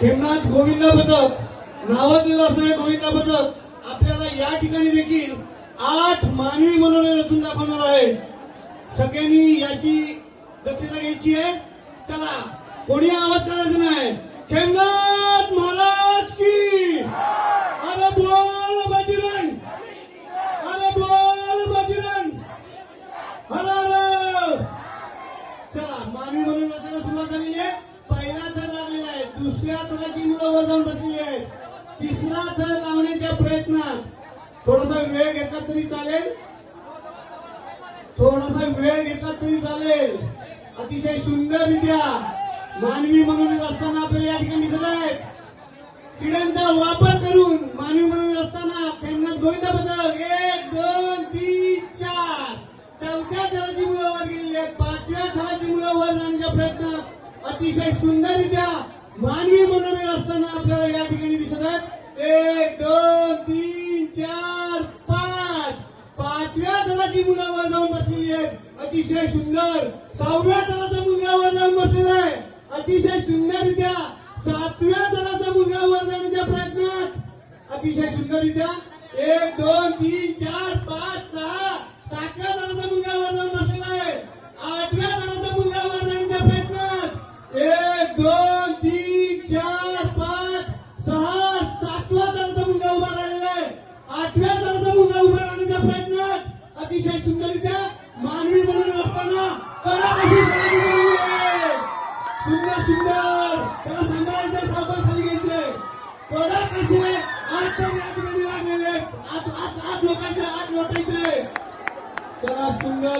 खेमनाथ गोविंदा पथक नावाजलेलं दिलं हे गोविंदा पथक आपल्याला या ठिकाणी देखील आठ मानवी मनोरे रचून दाखवणार आहे. सगळ्यांनी याची दक्षता घ्यायची आहे. चला कोणी आवाज करायचा नाही? खेमनाथ महाराज की! अरे बोल बजरंग! अरे बोल बजरंग! अरे अरे! चला मानवी मनोरंजनाला सुरुवात झालेली आहे. पहिला दुसऱ्या थराची मुलं वर जाऊन बसलेली आहेत. तिसरा थर लावण्याच्या प्रयत्नात थोडासा वेळ घेतला तरी चालेल. थोडासा वेळ घेतला तरी चालेल. अतिशय सुंदररित्या मानवी म्हणून असताना आपल्याला या ठिकाणी दिसत आहेत. किड्यांचा वापर करून मानवी म्हणून असताना फेमनाथ गोविंद पथक एक दोन तीन चार. चौथ्या थराची मुलं वर गेलेली आहेत. पाचव्या थराची मुलं वर जाण्याच्या प्रयत्नात अतिशय सुंदररित्या मानवी मनोरंजन असताना आपल्याला या ठिकाणी दिसत आहेत. एक दोन तीन चार पाच. पाचव्या तराची मुलं वर जाऊन बसलेली आहेत. अतिशय सुंदर. सहाव्या थराचा मुलगा वर जाऊन बसलेला आहे. अतिशय सुंदररित्या सातव्या थराचा मुलगा वर जाण्याच्या प्रयत्नात. अतिशय सुंदररित्या. एक दोन तीन चार पाच सहा. सातव्या थराचा मुलगा वर जाऊन बसलेला आहे. आठव्या थराचा मुलगा वर जाण्याच्या प्रयत्नात. एक दोन चार पाच सहा सातवा थराचा मुलगा उभा राहिलेला आहे आठव्या थराचा मुलगा उभा राहण्याच्या प्रयत्नात अतिशय सुंदररित्या मानवी म्हणून असताना कला कशी सुंदर सुंदर. त्याला सांगायचं सावकाश खाली घ्यायचंय. कडक असे आठ तर या ठिकाणी लागलेले आठ आठ आठ लोकांचे आठ लोटायचे त्याला सुंदर